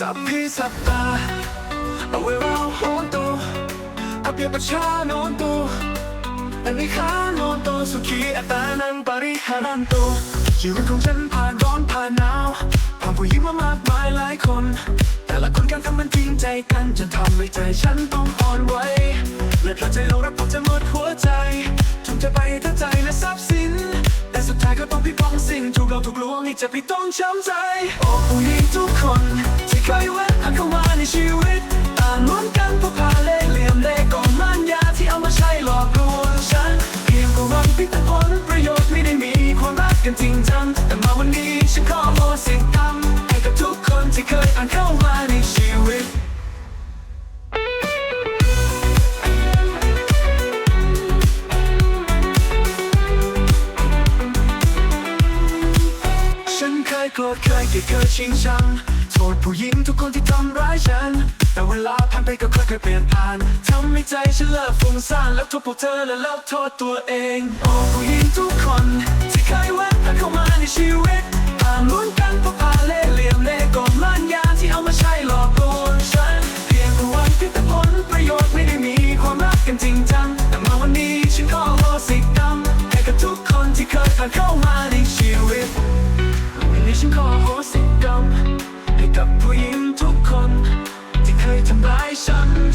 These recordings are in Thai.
สัพพิสัตตาเอาไว้เราโหนโตอาเปียประชาโนนโตอันนี้ข้าโนนโตสุขีอัตตานังปริหารันโตชีวิตของฉันผ่านร้อนผ่านหนาวผ่านผู้หญิงมามากมายหลายคน แต่ละคนการทำมันจริงใจกันจะทำให้ใจฉันต้องอ่อนไหวเลือดเราใจเรารักผมจะหมดหัวใจทุ่มจะไปทั้งใจและทรัพย์สิน แต่สุดท้ายก็ต้องพิพองสิ่งถูกเราถูกลวงให้จะพี่ต้องช้ำใจ โอ้ผู้หญิงทุกคน ที่เคยแวะผ่านเข้ามาในชีวิตต่างล้วนกันพราะพาเล่เหลี่ยมเล่ก่อนมันยาที่เอามาใช้หลอกลวงฉันเพียงก็หวังพิแต่ผลประโยชน์ไม่ได้มีความรักกันจริงจังแต่มาวันนี้ฉันขอโมสิ่งกรรมให้กับทุกคนที่เคยผ่านเข้ามาในชีวิตฉันเคยโกรธเคยเกลียดเคยชิงชัง โทษผู้หญิงทุกคนที่ทำร้ายฉัน แต่เวลาผ่านไปก็ค่อยๆเปลี่ยนผ่านทำให้ใจฉันเลิกฟุ้งซ่านแล้วโทษพวกเธอและแล้วโทษตัวเอง โอ้ผู้หญิงทุกคน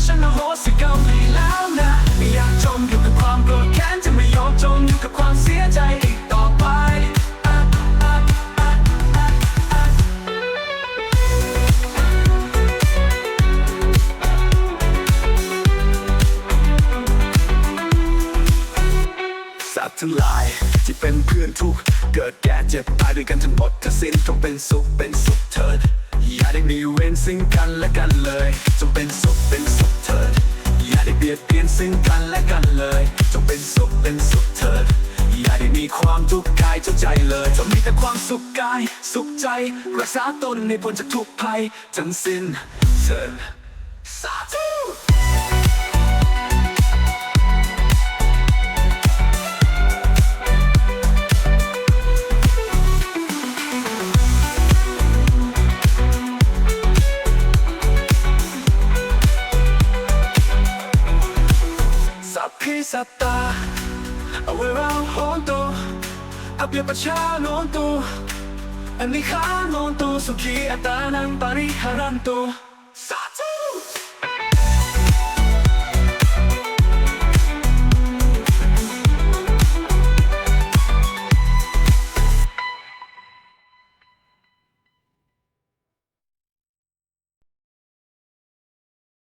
ฉันอโหสิกรรมให้แล้วนะไม่อยากจมอยู่กับความโกรธแค้นจะไม่ยอมจมอยู่กับความเสียใจอีกต่อไปสัตว์ทั้งหลายที่เป็นเพื่อนทุกเกิดแก่เจ็บตายด้วยกันทั้งหมดถ้าสิ้นต้องเป็นสุขเป็นสุขเถิด อย่าได้มีเวรซึ่งกันและกันเลยจงเป็นสุขเป็นสุขเถิดอย่าได้เบียดเบียนซึ่งกันและกันเลยจงเป็นสุขเป็นสุขเถิดอย่าได้มีความทุกข์กายทุกใจเลยจงมีแต่ความสุขกาย สุขใจรักษาตนในพ้นจากทุกภัยทั้งสิ้นเถิดสาธุ สัพพิสัตตาเอาไว้เราโหนโตอาเปียประชาโ